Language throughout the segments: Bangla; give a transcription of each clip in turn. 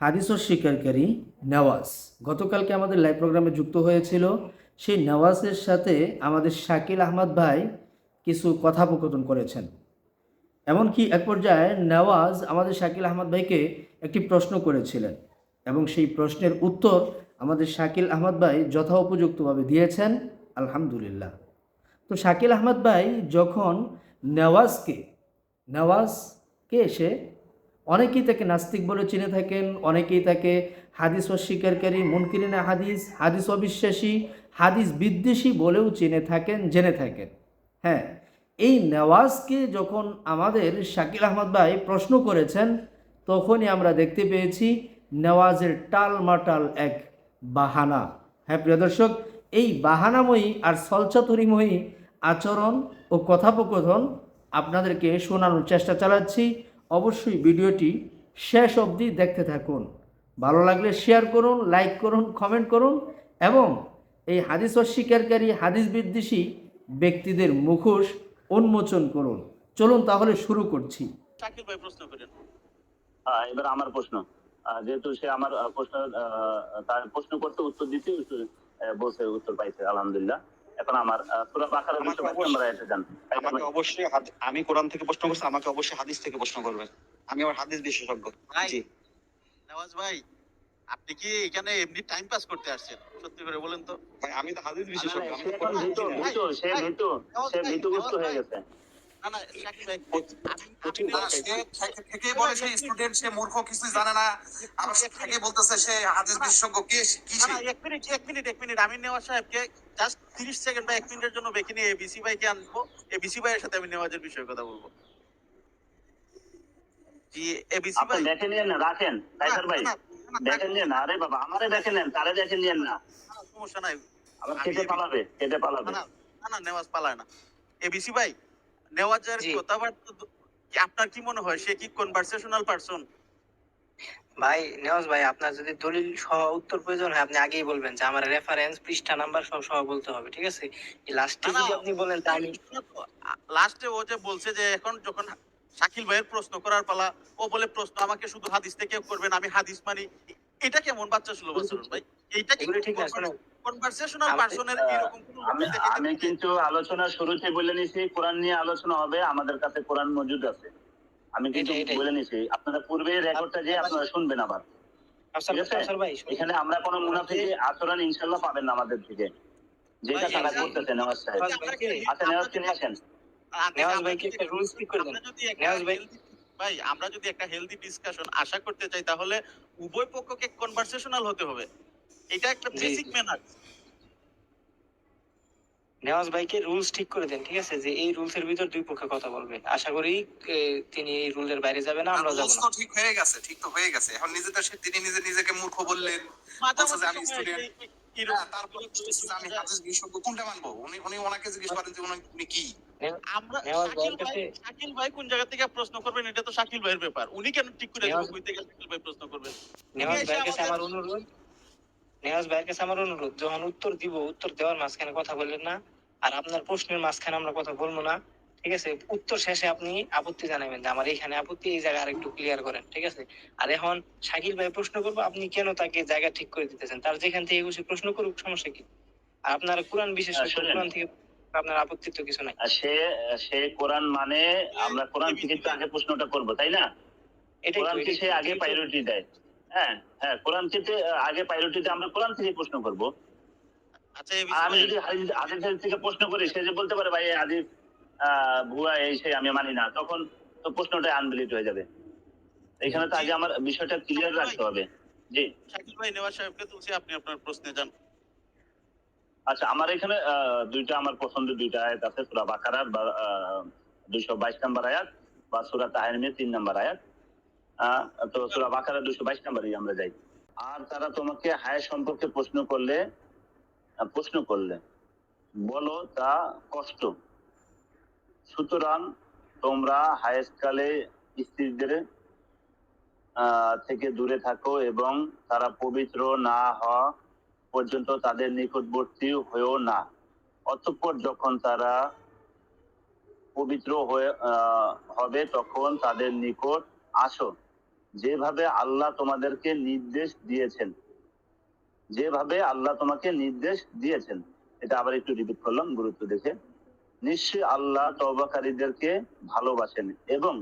হাদিস ও স্বীকারকারী নেওয়াজ। গতকালকে আমাদের লাইভ প্রোগ্রামে যুক্ত হয়েছিল। সেই নেওয়াজের সাথে আমাদের শাকিল আহমদ ভাই কিছু কথোপকথন করেছেন। এমনকি এক পর্যায়ে নেওয়াজ আমাদের শাকিল আহমদ ভাইকে একটি প্রশ্ন করেছিলেন এবং সেই প্রশ্নের উত্তর আমাদের শাকিল আহমদ ভাই যথোপযুক্তভাবে দিয়েছেন, আলহামদুলিল্লাহ। তো শাকিল আহমদ ভাই যখন নেওয়াজকে নেওয়াজকে এসে অনেকেই তাকে নাস্তিক বলে চিনে থাকেন, অনেকেই তাকে হাদিস অস্বীকারী মুনকিরিনা হাদিস হাদিস অবিশ্বাসী, হাদিস বিদ্বেষী বলেও চিনে থাকেন, জেনে থাকেন। হ্যাঁ এই নেওয়াজকে যখন আমাদের শাকিল আহমদ ভাই প্রশ্ন করেছেন, তখনই আমরা দেখতে পেয়েছি নেওয়াজের টাল মাটাল এক বাহানা। হ্যাঁ প্রিয় দর্শক, এই বাহানাময়ী আর সলচাতুরিময়ী আচরণ ও কথোপকথন আপনাদেরকে শোনানোর চেষ্টা চালাচ্ছি। অবশ্যই ভিডিওটি শেষ অবধি দেখতে থাকুন। ভালো লাগলে শেয়ার করুন লাইক করুন কমেন্ট করুন এবং এই হাদিস অস্বীকারী হাদিস বিদ্বেষী ব্যক্তিদের মুখোশ উন্মোচন করুন। চলুন তাহলে শুরু করছি। শাকিল ভাই প্রশ্ন করেন। এবার আমার প্রশ্ন। যেহেতু সে আমার প্রশ্ন তার প্রশ্ন করতে উত্তর দিতে বলছে উত্তর পাইছে আলহামদুলিল্লাহ। এখন আমার সুরা বাকারা আমাকে দুশো অবশ্যই- যান আমাকে অবশ্যই আমি কোরআন থেকে প্রশ্ন করছি আমাকে অবশ্যই হাদিস থেকে প্রশ্ন করবেন। আমি আমার হাদিস বিশেষজ্ঞ। জি। নওয়াজ ভাই আপনি কি এখানে এমনি টাইম পাস করতে আসছেন? সত্যি করে বলেন তো। ভাই আমি তো হাদিস বিশেষজ্ঞ আমি সে তো ভীত সে ভীত সে ভীতগ্রস্ত হয়ে গেছে। থেকে- বলে সে স্টুডেন্ট সে মূর্খ কিছুই জানে না। আবার সে থেকে বলতেছে সে হাদিস বিশেষজ্ঞ কে কি সে? এক মিনিট এক মিনিট এক মিনিট আমি নেওয়াজ সাহেবকে জাস্ট তিরিশ সেকেন্ড বা এক মিনিটের জন্য বেঁকে নিয়ে এবিসি ভাইকে আনব। এবিসি ভাইয়ের সাথে আমি নেওয়াজের বিষয়ে কথা বলব। জি এবিসি ভাই দেখে নিয়েন না রাখেন। টাইগার ভাই না, না, না, দেখে নিয়েন না। আরে বাবা আমারে দেখে নেন তারে দেখে নিয়েন না। না, সমস্যা নাই। আবার কেটে পালাবে কেটে পালাবে। না না না নেওয়াজ পালায় না। এবিসি ভাই নেওয়াজের। কথাবার্তা আপনার কি মনে হয়? সে কি কনভারসেশনাল পারসন ভাই নেওয়াজ ভাই আপনার যদি দলিল সহ উত্তর প্রয়োজন হয় আপনি আগেই বলবেন যে আমার রেফারেন্স পৃষ্ঠা নাম্বার সব সহ বলতে হবে ঠিক আছে? লাস্টে যদি আপনি বলেন আমি লাস্টে ও যে বলছে যে এখন যখন শাকিল ভাইয়ের প্রশ্ন করার পালা ও বলে প্রশ্ন আমাকে শুধু হাদিস থেকে করবেন আমি হাদিস মানি। এটা কেমন বাচ্চা সুলভ আচরণ ভাই? এইটা কি ঠিক শোনো কনভারসেশনাল পারসনের এরকম আমি কিন্তু আলোচনা শুরুতে বলে নিছি কোরআন নিয়ে আলোচনা হবে আমাদের কাছে কোরআন মজুদ আছে। আমি কিন্তু। বলে নিছি আপনারা পূর্বে রেকর্ডটা যে আপনারা শুনবেন আবার। এখানে আমরা কোনো মুনাফিকি আচরণ ইনশাল্লাহ পাবেন না আমাদের থেকে। যেটা তারা করতেছে নেওয়াজ সাহেব। আচ্ছা নেওয়াজ আসেন। ভাইকে একটা রুলস ঠিক করে দেন আমরা যদি একটা নেওয়াজ ভাই- ভাই আমরা যদি একটা হেলদি ডিসকাশন আশা করতে চাই তাহলে উভয় পক্ষকে কনভারসেশনাল হতে হবে। এটা একটা বেসিক ম্যানার নেওয়াজ ভাইকে রুলস ঠিক করে দেন ঠিক আছে? যে এই রুলস এর ভিতর দুই পক্ষ কথা বলবে। আশা করি তিনি এই রুলের বাইরে যাবে না আমরা যাব না। ঠিক হয়ে গেছে ঠিক তো হয়ে গেছে। এখন নিজে তো সে তিনি নিজে নিজেকে মূর্খ বললেন আমি student। হ্যাঁ, তারপরে আমি হাদিস বিশেষজ্ঞ কোনটা মানবো? উনি উনি ওনাকে জিজ্ঞেস করেন যে উনি- কি? আমরা শাকিল ভাই শাকিল ভাই কোন জায়গা থেকে প্রশ্ন করবেন এটা তো শাকিল ভাইয়ের ব্যাপার। উনি কেন ঠিক করে কই থেকে শাকিল ভাই প্রশ্ন করবেন? নেওয়াজ আমাদের- আমার অনুরোধ নেওয়াজ ভাইয়ের কাছে আমার অনুরোধ যখন উত্তর দিব উত্তর দেওয়ার মাঝখানে কথা বললেন না আর আপনার প্রশ্নের মাঝখানে আমরা কথা বলব না ঠিক আছে? উত্তর শেষে আপনি আপত্তি জানাবেন যে আমার এখানে আপত্তি এই জায়গা আরেকটু ক্লিয়ার করেন ঠিক আছে? আর এখন শাকিল ভাই প্রশ্ন করব আপনি কেন তাকে জায়গা ঠিক করে দিতেছেন? তার যেখান থেকে বসে প্রশ্ন করুক সমস্যা কি? আর আপনার কোরআন বিশেষ করে কোরআন থেকে আপনার আপত্তি তো কিছু নাই। সে সে কোরআন মানে আমরা কোরআন থেকে তো আগে প্রশ্নটা করব তাই না? কোরআনকে এটাই সে আগে প্রায়োরিটি দেয়। হ্যাঁ হ্যাঁ কোরআনকে তে, আগে দেয় আমরা কোরআন থেকে প্রশ্ন করব। আচ্ছা আমি যদি হাদিস থেকে প্রশ্ন করি সে যে বলতে পারে ভাই হাদিস ভুয়া এই সেই আমি মানি না তখন তো প্রশ্নটা হয়ে যাবে। এখানে তো আগে আমার বিষয়টা ক্লিয়ার রাখতে হবে। জি। শাকিল ভাই নেওয়াজ সাহেবকে তুলছি আপনি আপনার প্রশ্নে যান। আচ্ছা আমার এখানে দুইটা আমার পছন্দের দুইটা আয়াত আছে সুরা বাকারার বা দুইশো বাইশ নম্বর আয়াত বা সুরা তাহারিমের তিন নম্বর আয়াত। সুরা বাকারা দুইশো বাইশ নম্বরই আমরা যাই। আর তারা তোমাকে হায় সম্পর্কে প্রশ্ন করলে প্রশ্ন করলে, বলো তা কষ্ট। সুতরাং তোমরা স্ত্রীদের থেকে দূরে থাকো এবং তারা পবিত্র না হওয়া পর্যন্ত তাদের নিকটবর্তী হয়েও না। অতঃপর যখন তারা পবিত্র হয়ে হবে তখন তাদের নিকট আসো। যেভাবে আল্লাহ তোমাদেরকে নির্দেশ দিয়েছেন, যেভাবে আল্লাহ তোমাকে নির্দেশ দিয়েছেন, এটা আবার একটু রিপিট করলাম, গুরুত্ব দেখে। নিশ্চয়ই আল্লাহ তওবাকারীদেরকে ভালোবাসেন এবং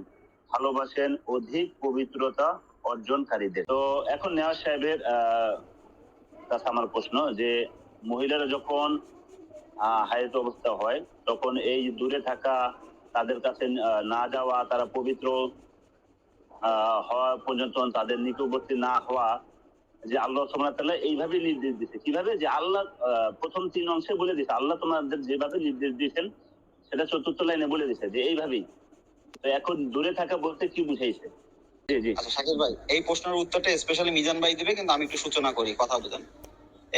ভালোবাসেন অধিক পবিত্রতা অর্জনকারীদের। তো এখন নেওয়াজ সাহেবের কাছে আমার প্রশ্ন যে, মহিলারা যখন হায়াত অবস্থা হয়, তখন এই দূরে থাকা তাদের কাছে না যাওয়া, তারা পবিত্র হওয়া পর্যন্ত তাদের নিকটবর্তী না হওয়া যে আল্লাহ সুবহানাহু এইভাবে নির্দেশ দিচ্ছে কীভাবে? যে আল্লাহ প্রথম তিন অংশে বলে দিচ্ছে আল্লাহ তোমাদের যেভাবে নির্দেশ দিয়েছেন সেটা চতুর্থ লাইনে বলে দিচ্ছে যে এইভাবেই। তো এখন দূরে থাকা বলতে কি বুঝাইছে? আচ্ছা ভাই এই প্রশ্নের উত্তরটা স্পেশালি মিজান ভাই দিবে কিন্তু আমি একটু সূচনা করি কথা বুঝেন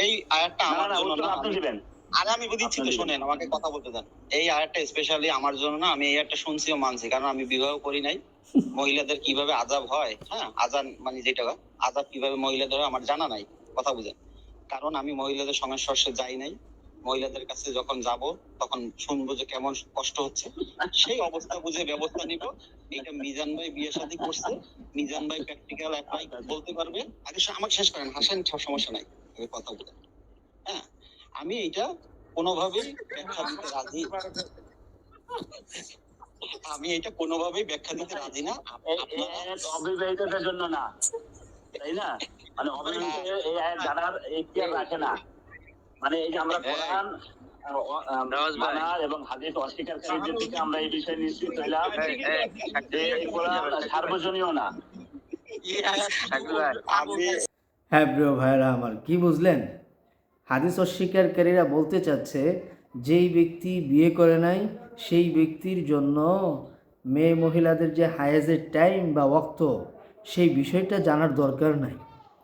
এই আয়াতটা আমার জন্য না আপনি দিবেন। আরে আমি বুঝিচ্ছি তো শোনেন আমাকে কথা বলতে দেন এই আয়াতটা স্পেশালি আমার জন্য না আমি এই আয়াতটা শুনছি ও মানছি কারণ আমি বিবাহ করি নাই। মহিলাদের কীভাবে আজাব হয় হ্যাঁ? আজান মানে যেটা আজাব কীভাবে মহিলাদের আমার জানা নাই, কথা বুঝেন। কারণ আমি মহিলাদের সংস্পর্শে যাই নাই, মহিলাদের কাছে যখন যাব, তখন শুনব যে কেমন কষ্ট হচ্ছে। সেই অবস্থা বুঝে ব্যবস্থা নিব। এটা মিজান ভাই বিয়ে শাদী করছে, মিজান ভাই প্র্যাকটিক্যাল অ্যাপ্লাই বলতে পারবে। আগে আমাকে শেষ করেন, হাসেন সব সমস্যা নাই আমি কথা বলেন। হ্যাঁ? আমি এটা কোনোভাবেই ব্যাখ্যা দিতে রাজি আমি এটা কোনোভাবেই ব্যাখ্যা দিতে রাজি না। অবিবাহিতদের জন্য না। তাই না? মানে অবিবাহিত এই জানার ইতিহাস রাখে না। মানে এই যে আমরা কোরআন আহ, আহ, মানার এবং হাদিস অস্বীকারীদের থেকে আমরা এই বিষয়ে নিশ্চিত হইলাম। যে কোরআন সার্বজনীয় না। হ্যাঁ প্রিয় ভাইরা আমার কি বুঝলেন? হাদিস অস্বীকারীরা বলতে চাচ্ছে যেই ব্যক্তি বিয়ে করে নাই, সেই ব্যক্তির জন্য মেয়ে মহিলাদের যে হায়াজের টাইম বা ওক্ত, সেই বিষয়টা জানার দরকার নাই।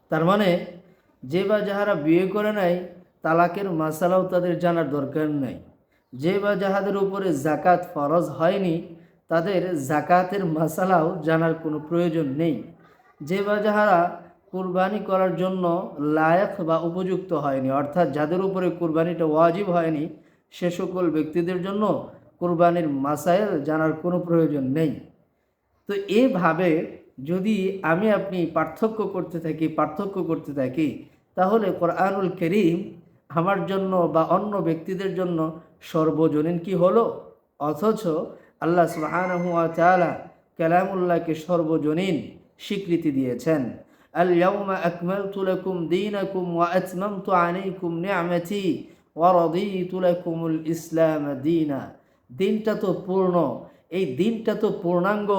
তার মানে যে বা যাহারা বিয়ে করে নাই, তালাকের মাসালাও তাদের জানার দরকার নাই। যে বা যাহাদের উপরে জাকাত ফরজ হয়নি, তাদের জাকাতের মাসালাও জানার কোনো প্রয়োজন নেই। যে বা যাহারা কুরবানি করার জন্য লায়ক বা উপযুক্ত হয়নি, অর্থাৎ যাদের উপরে কুরবানিটা ওয়াজিব হয়নি সে সকল ব্যক্তিদের জন্য কুরবানির মাসাইল জানার কোনো প্রয়োজন নেই। তো এভাবে যদি আমি আপনি পার্থক্য করতে থাকি, পার্থক্য করতে থাকি, তাহলে কোরআনুল করিম আমার জন্য বা অন্য ব্যক্তিদের জন্য সর্বজনীন কি হলো? অথচ আল্লাহ সুবহানাহু ওয়া তাআলা কালামুল্লাহকে সর্বজনীন স্বীকৃতি দিয়েছেন। আল ইয়াউমা আকমালতু লাকুম দীনাকুম ওয়া আতমামতু আলাইকুম নি'মাতি ওয়া রাদিতু লাকুমুল ইসলাম দীনা দিনটা তো পূর্ণ। এই দিনটা তো পূর্ণাঙ্গ।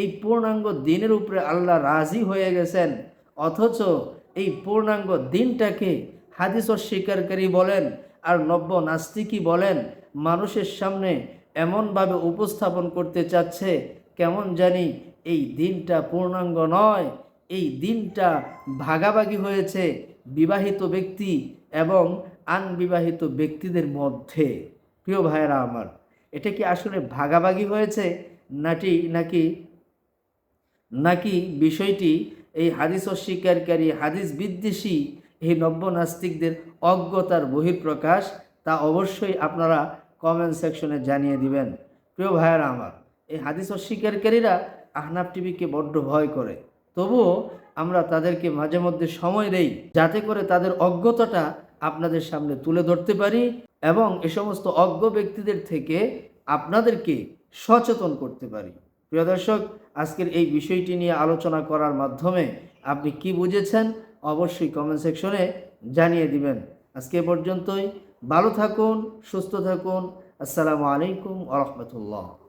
এই পূর্ণাঙ্গ দিনের উপরে আল্লাহ রাজি হয়ে গেছেন। অথচ এই পূর্ণাঙ্গ দিনটাকে হাদিস অস্বীকারী বলেন আর নব্য নাস্তিকই বলেন, মানুষের সামনে এমনভাবে উপস্থাপন করতে চাচ্ছে, কেমন জানি এই দিনটা পূর্ণাঙ্গ নয়। এই দিনটা ভাগাভাগি হয়েছে বিবাহিত ব্যক্তি এবং আনবিবাহিত ব্যক্তিদের মধ্যে, প্রিয় ভাইয়েরা আমার, এটা কি আসলে ভাগাভাগি হয়েছে? নাটি, নাকি নাকি বিষয়টি এই হাদিস অস্বীকারী, হাদিস বিদ্বেষী এই নব্য নাস্তিকদের অজ্ঞতার বহিঃপ্রকাশ? তা অবশ্যই আপনারা কমেন্ট সেকশনে জানিয়ে দিবেন। প্রিয় ভাইয়েরা আমার, এই হাদিস অস্বীকারীরা আহনাফ টিভিকে বড্ড ভয় করে। তবুও আমরা তাদেরকে মাঝে মধ্যে সময় দেই, যাতে করে তাদের অজ্ঞতাটা আপনাদের সামনে তুলে ধরতে পারি এবং এ সমস্ত অজ্ঞ ব্যক্তিদের থেকে আপনাদেরকে সচেতন করতে পারি। প্রিয় দর্শক, আজকের এই বিষয়টি নিয়ে আলোচনা করার মাধ্যমে আপনি কি বুঝেছেন অবশ্যই কমেন্ট সেকশনে জানিয়ে দিবেন। আজকে পর্যন্তই। ভালো থাকুন, সুস্থ থাকুন। আসসালামু আলাইকুম আ রহমতুল্লাহ।